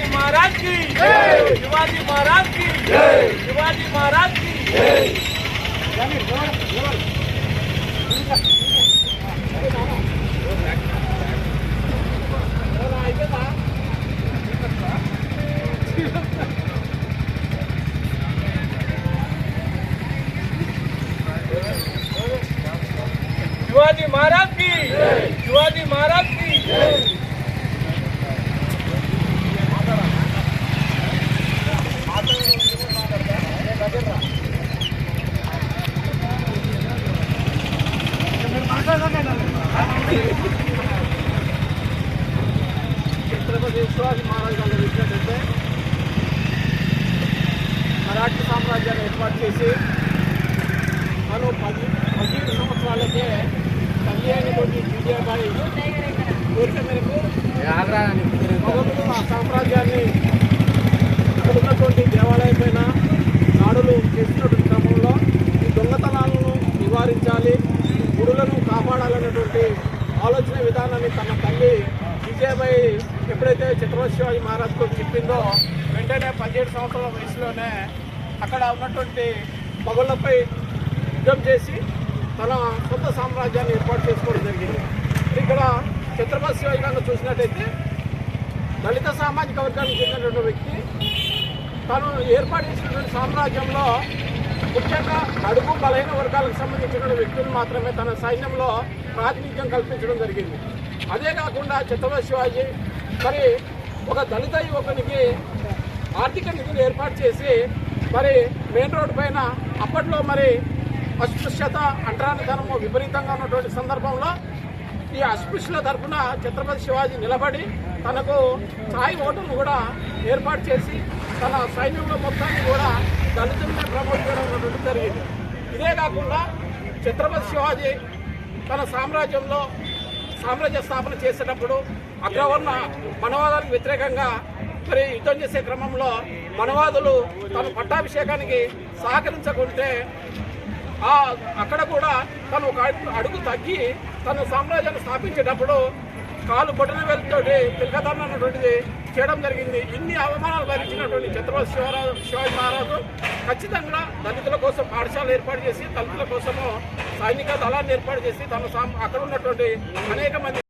महाराज की शिवाजी महाराज की शिवाजी महाराज की शिवाजी महाराज की शिवाजी महाराज ఛత్రపతి శివాజీ మహారాజ్ గారు చూసినట్టయితే మరాఠీ సామ్రాజ్యాన్ని ఏర్పాటు చేసి మరో పది పదిహేడు సంవత్సరాలకే తల్లి అయినటువంటి విజయబాయి కోరిక మేరకు మొఘలులు ఆ సామ్రాజ్యాన్ని ఇక్కడ ఉన్నటువంటి దేవాలయం పైన దాడులు చేస్తున్నటువంటి క్రమంలో ఈ దొంగతనాలను నివారించాలి గుడులను కాపాడాలన్నటువంటి ఆలోచన విధానాన్ని తన తల్లి విజయబాయి ఎప్పుడైతే ఛత్రపతి శివాజీ మహారాజ్కు చెప్పిందో వెంటనే పదిహేడు సంవత్సరాల వయసులోనే అక్కడ ఉన్నటువంటి పగుళ్ళపై యుద్ధం చేసి తన సొంత సామ్రాజ్యాన్ని ఏర్పాటు చేసుకోవడం జరిగింది. ఇక్కడ ఛత్రపతి శివాజీ గారిని చూసినట్టయితే దళిత సామాజిక వర్గానికి చెందినటువంటి వ్యక్తి తను ఏర్పాటు చేసినటువంటి సామ్రాజ్యంలో ముఖ్యంగా అడుగు బలహీన వర్గాలకు సంబంధించిన వ్యక్తులు మాత్రమే తన సైన్యంలో ప్రాతినిధ్యం కల్పించడం జరిగింది. అదే కాకుండా ఛత్రపతి శివాజీ మరి ఒక దళిత యువకునికి ఆర్థిక నిధులు ఏర్పాటు చేసి మరి మెయిన్ రోడ్డు పైన అప్పట్లో మరి అస్పృశ్యత అంటరానితనము విపరీతంగా ఉన్నటువంటి సందర్భంలో ఈ అస్పృశ్యుల తరఫున ఛత్రపతి శివాజీ నిలబడి తనకు ఛాయ్ ఓటును కూడా ఏర్పాటు చేసి తన సైన్యంలో మొత్తాన్ని కూడా దళితులనే ప్రమోట్ చేయడం అనేటువంటి జరిగింది. ఇదే కాకుండా ఛత్రపతి శివాజీ తన సామ్రాజ్యంలో సామ్రాజ్య స్థాపన చేసేటప్పుడు అగ్రవర్ణ మనవాదానికి వ్యతిరేకంగా మరి యుద్ధం చేసే క్రమంలో మనవాదులు తన పట్టాభిషేకానికి సహకరించకుంటే ఆ అక్కడ కూడా తను ఒక అడుగు- తగ్గి తన సామ్రాజ్యాన్ని స్థాపించేటప్పుడు కాలు బొటన వెళ్తోటి పిలకదన్న అన్నటువంటిది చేయడం జరిగింది. ఇన్ని అవమానాలు భరించినటువంటి ఛత్రపతి శివరాజు శివాజీ మహారాజు ఖచ్చితంగా దళితుల కోసం పాఠశాల ఏర్పాటు చేసి దళితుల కోసము సైనిక దళాన్ని ఏర్పాటు చేసి తన అక్కడ ఉన్నటువంటి అనేక మంది